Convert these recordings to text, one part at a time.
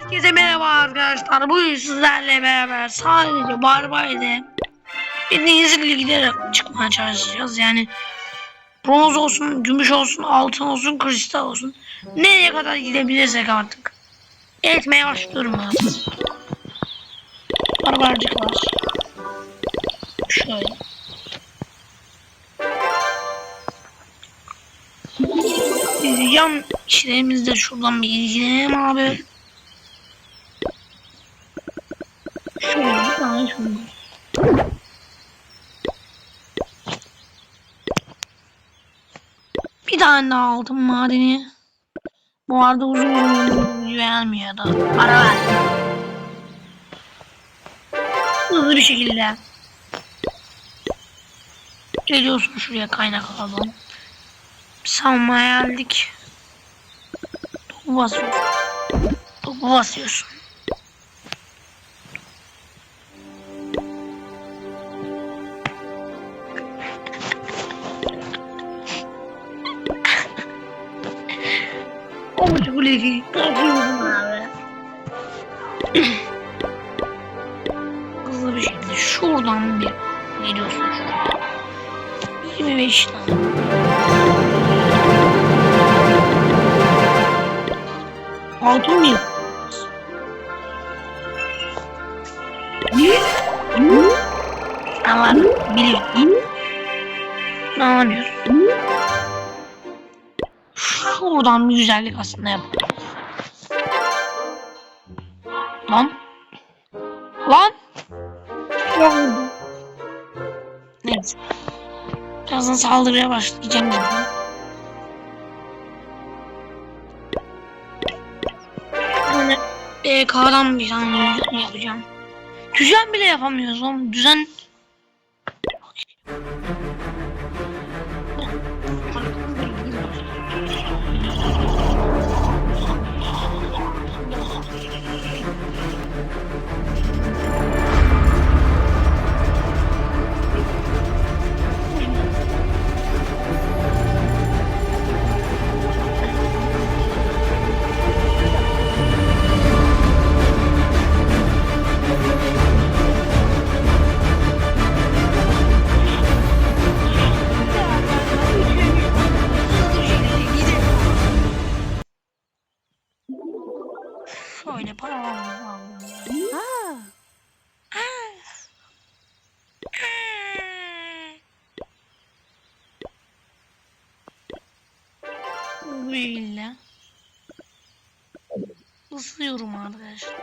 Herkese merhaba arkadaşlar. Bugün sizlerle beraber sadece Barbay'da bildiğiniz ligde çıkmaya çalışacağız. Yani bronz olsun, gümüş olsun, altın olsun, kristal olsun. Nereye kadar gidebilirsek artık. Etmeye başlıyorum ben. Barbarcık var. Şöyle. Yan işlerimizde şuradan bir ilgilenelim abi. Bir tane daha altın madeni. Bu arada uzun uzun gelmiyor da. Para ver. Hızlı bir şekilde. Geliyorsun şuraya kaynak alalım. Savunmaya geldik. Topu basıyorsun. Topu basıyorsun. Kuleci. Takıyorsun abi. Hızlı bir şekilde şuradan bir geliyorsun şuraya. 25 tane. Altın mı? Anladım. Biliyorum. Anlamıyorum. Şuradan bir güzellik aslında yap. Lan. Lan. Neyse. Birazdan saldırıya başlayacağım. zaten. Yani e, bir tane yapacağım. Düzen bile yapamıyoruz oğlum. Düzen... Aldım. Aa, Böyle. Isıyorum arkadaşlar.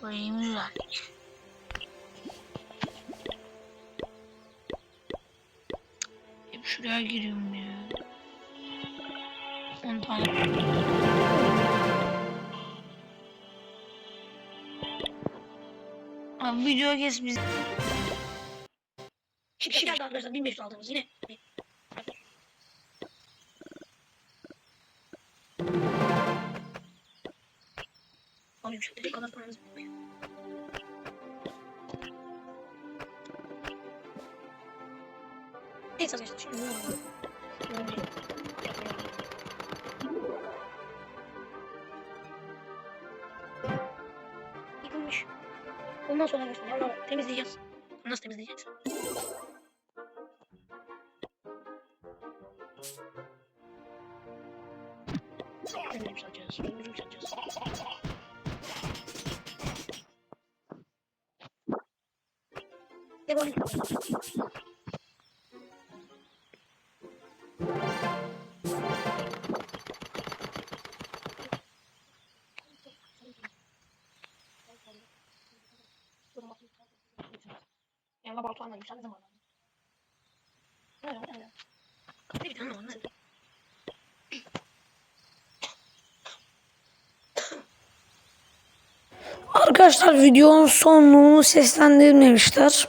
Şurayı güzellik. Hep şuraya giriyorum ya. 10 tane. Abi video kes biz. Şimdi geldi arkadaşlar 1500 aldığımız yine. Abi şu kadar paramız yok. Neyse arkadaşlar şimdi ne oldu? Ondan sonra arkadaşlar yavruları temizleyeceğiz. Nasıl temizleyeceğiz? Önümüzü yumuşatacağız. Önümüzü yumuşatacağız. Devam edelim. Yalla baltağına yükseldi zaman. Ne ne ne? Ne bir tane var ne? arkadaşlar videonun sonunu seslendirmemişler.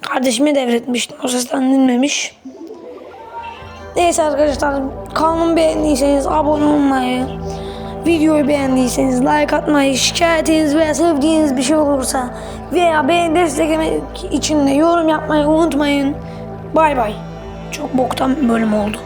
Kardeşime devretmiştim. O seslendirmemiş. Neyse arkadaşlar kanalımı beğendiyseniz abone olmayı, videoyu beğendiyseniz like atmayı, şikayetiniz veya sevdiğiniz bir şey olursa veya beni desteklemek için de yorum yapmayı unutmayın. Bay bay. Çok boktan bölüm oldu.